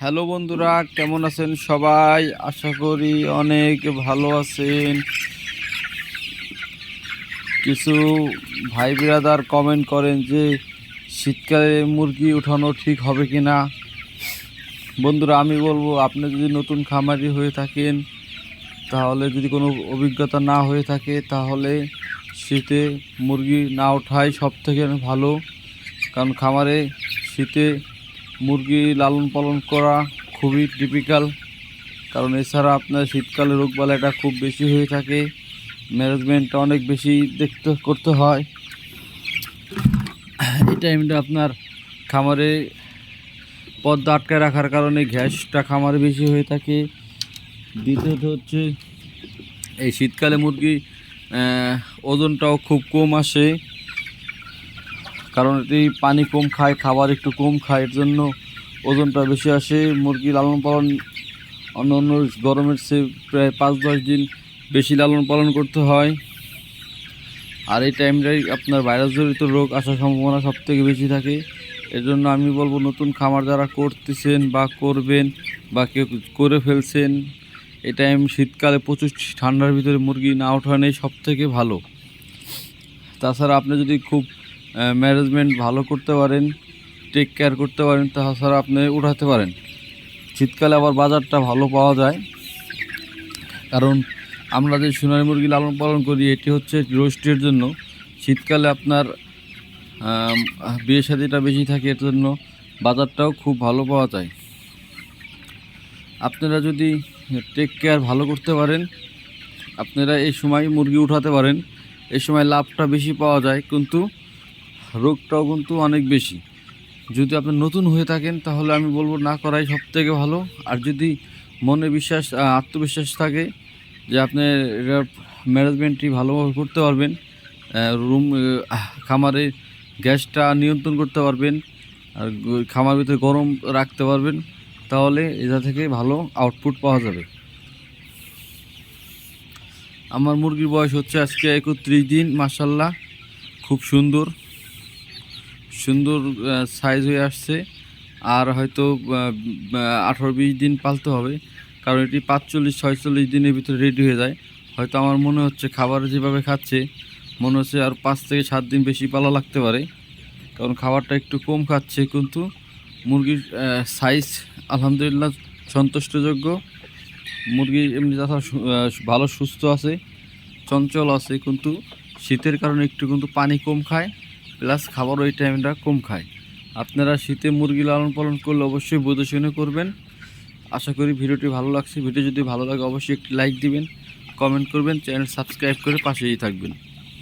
Hello বন্ধুরা, কেমন আছেন সবাই? আশা করি অনেক ভালো আছেন। কিছু ভাই বিরাদার কমেন্ট করেন যে, শীতকালে মুরগি উঠানো ঠিক হবে কি না বন্ধুরা, আমি বলব, আপনি যদি নতুন খামারি হয়ে থাকেন, তাহলে যদি কোনো অভিজ্ঞতা না হয়ে থাকে, তাহলে শীতে মুরগি না ওঠাই সব থেকে ভালো। কারণ খামারে শীতে মুরগি লালন পালন করা খুবই ডিফিকাল্ট কারণ এছাড়া আপনার শীতকালে রোগবালাইটা খুব বেশি হয়ে থাকে ম্যানেজমেন্টটা অনেক বেশি দেখতে, করতে হয়। এই টাইমটা আপনার খামারে পদ্মা আটকায় রাখার কারণে গ্যাসটা খামারে বেশি হয়ে থাকে। দ্বিতীয়ত হচ্ছে, এই শীতকালে মুরগি ওজনটাও খুব কম আসে। কারণ এটি পানি কম খায়, খাবার একটু কম খায়, এর জন্য ওজনটা বেশি আসে। মুরগি লালন পালন অন্য অন্য গরমের চেয়ে প্রায় পাঁচ দশ দিন বেশি লালন পালন করতে হয়। আর এই টাইমটাই আপনার ভাইরাস জড়িত রোগ আসার সম্ভাবনা সব থেকে বেশি থাকে। এর জন্য আমি বলব, নতুন খামার যারা করতেছেন বা করবেন বা কেউ করে ফেলছেন, এই টাইম শীতকালে প্রচুর ঠান্ডার ভিতরে মুরগি না ওঠানোই সব থেকে ভালো। তাছাড়া আপনি যদি খুব ম্যানেজমেন্ট ভালো করতে পারেন টেক কেয়ার করতে পারেন, তাছাড়া আপনি উঠাতে পারেন। শীতকালে আবার বাজারটা ভালো পাওয়া যায়। কারণ আমরা যে সোনালী মুরগি লালন পালন করি, এটি হচ্ছে রোস্টের জন্য। শীতকালে আপনার বিয়ে শাদিটা বেশি থাকে, এর জন্য বাজারটাও খুব ভালো পাওয়া যায়। আপনারা যদি টেক কেয়ার ভালো করতে পারেন, আপনারা এই সময় মুরগি উঠাতে পারেন। এই সময় লাভটা বেশি পাওয়া যায়, কিন্তু রোগটাও কিন্তু অনেক বেশি। যদি আপনি নতুন হয়ে থাকেন, তাহলে আমি বলব না করাই সব থেকে ভালো। আর যদি মনে বিশ্বাস আত্মবিশ্বাস থাকে যে আপনি এটার ম্যানেজমেন্টটি ভালোভাবে করতে পারবেন রুম খামারে গ্যাসটা নিয়ন্ত্রণ করতে পারবেন, আর খামার ভিতরে গরম রাখতে পারবেন, তাহলে এটা থেকে ভালো আউটপুট পাওয়া যাবে। আমার মুরগির বয়স হচ্ছে আজকে একত্রিশ দিন মাসাল্লাহ খুব সুন্দর। সুন্দর সাইজ হয়ে আসছে। আর হয়তো আঠারো বিশ দিন পালতে হবে। কারণ এটি পাঁচচল্লিশ, ছয়চল্লিশ দিনের ভিতরে রেডি হয়ে যায়। হয়তো আমার মনে হচ্ছে খাবার যেভাবে খাচ্ছে, মনে হচ্ছে আর পাঁচ থেকে সাত দিন বেশি পালা লাগতে পারে। কারণ খাবারটা একটু কম খাচ্ছে কিন্তু মুরগির সাইজ আলহামদুলিল্লাহ সন্তুষ্টযোগ্য। মুরগি এমনি যথা ভালো, সুস্থ আছে, চঞ্চল আছে, কিন্তু শীতের কারণে একটু কিন্তু পানি কম খায়। প্লাস খাবার ওই টাইমটা কম খায়। আপনারা শীতে মুরগি লালন পালন করলে অবশ্যই বুঝে করবেন। আশা করি ভিডিওটি ভালো লাগছে। ভিডিও যদি ভালো লাগে, অবশ্যই একটি লাইক দিবেন, কমেন্ট করবেন, চ্যানেল সাবস্ক্রাইব করে পাশেই থাকবেন।